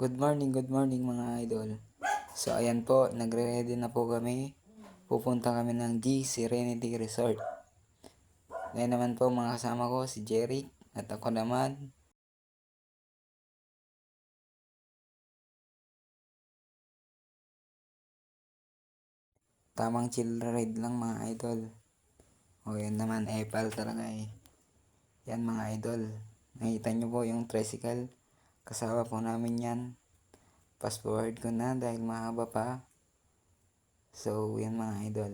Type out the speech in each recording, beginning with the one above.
Good morning, good morning mga idol. So ayan po, nagre-ready na po kami. Pupunta kami ng G Serenity Resort. Ngayon naman po mga kasama ko si Jeric at ako naman. Tamang chill ride lang mga idol. O yan naman, epal talaga eh. Yan mga idol. Nakita nyo po yung tricycle. Kasama po namin yan. Fast forward ko na dahil mahaba pa. So, yan mga idol.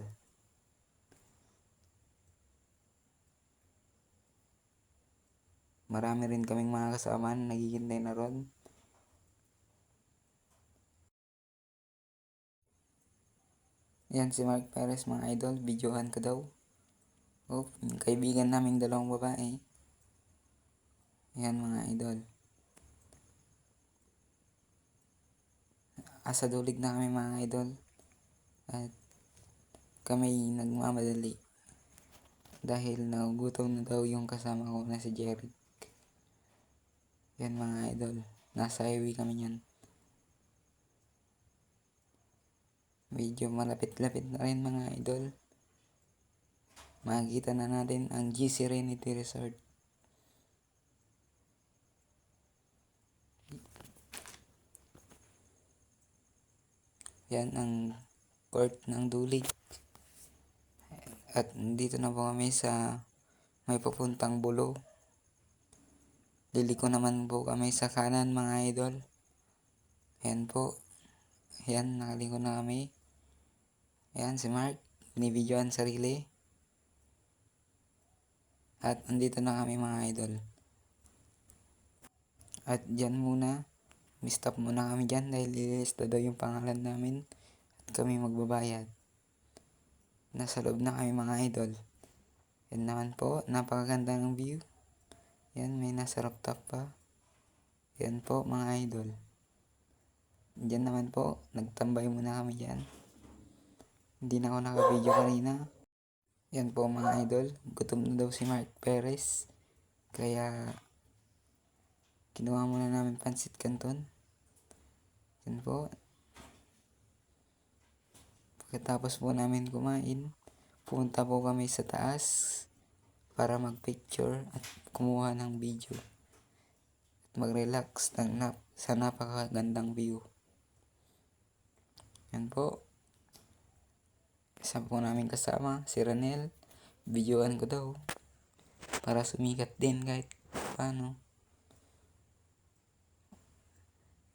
Marami rin kaming mga kasama na naghihintay na ron. Yan si Mark Perez mga idol. Videohan ko daw. Oh, kaibigan naming dalawang babae. Yan mga idol. Asa dulig na kami mga idol. At kami nagmamadali. Dahil nagugutom na daw yung kasama ko na si Jeric. Yan mga idol. Nasa highway kami yan. Medyo malapit-lapit na rin mga idol. Makikita na natin ang G Serenity Resort. Yan ang court ng Dulig. At dito na po kami sa may papuntang bulo. Liliko naman po kami sa kanan mga idol. Yan po. Yan, nakaliko na kami. Yan si Mark. Binibidyoan sarili. At andito na kami mga idol. At dyan muna. Mistop muna kami dyan dahil lilista daw yung pangalan namin. At kami magbabayad. Nasa loob na kami mga idol. Yan naman po. Napakaganda ng view. Yan, may nasa rooftop pa. Yan po mga idol. Diyan naman po, nagtambay muna kami dyan. Hindi na ako naka-video kanina. Yan po mga idol. Gutom na daw si Mark Perez. Kaya kinuha muna namin pansit canton. Yan po. Pagkatapos po namin kumain, punta po kami sa taas para mag-picture at kumuha ng video. At mag-relax ng nap sa napakagandang view. Yan po. Isa po namin kasama, si Ranel. Videoan ko daw. Para sumikat din kahit paano.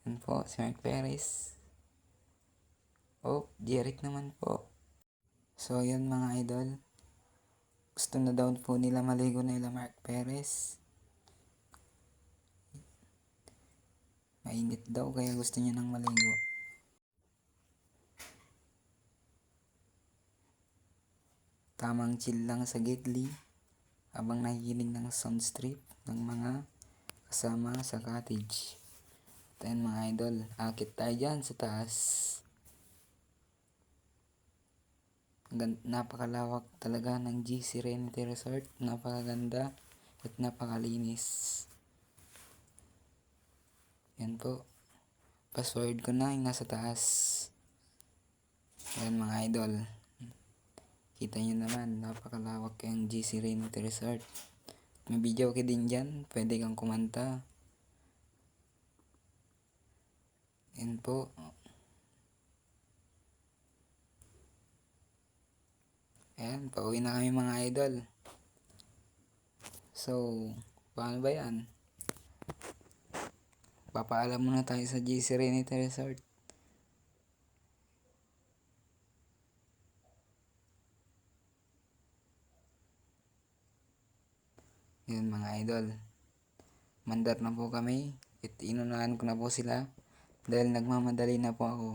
Yan po, si Mark Perez. Oh, Jeric naman po. So, yun mga idol. Gusto na daw po nila maligo nila Mark Perez. Mainit daw kaya gusto niya nang maligo. Tamang chill lang sa Gidli habang nakikinig ng sound strip ng mga kasama sa cottage. Then mga idol, akit tayo dyan sa taas. Napakalawak talaga ng G Serenity Resort. Napakaganda at napakalinis. Yan po. Password ko na yung nasa taas. Yan mga idol. Kita nyo naman, napakalawak yung G Serenity Resort. May video ka din dyan, pwede kang kumanta. Yan po. Ayan, pauwi na kami mga idol. So, paano ba yan? Papaalam muna tayo sa G Serenity Resort. Yun mga idol. Mandar na po kami. Inunahan ko na po sila. Dahil nagmamadali na po ako.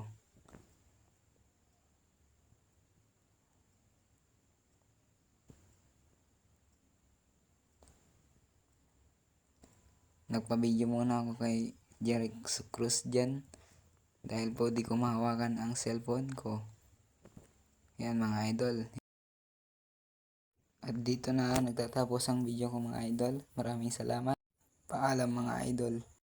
Nagpa-video muna ako kay Jeric Cruz dyan. Dahil po di ko mahawakan ang cellphone ko. Yan mga idol. At dito na nagtatapos ang video ko mga idol. Maraming salamat. Paalam mga idol.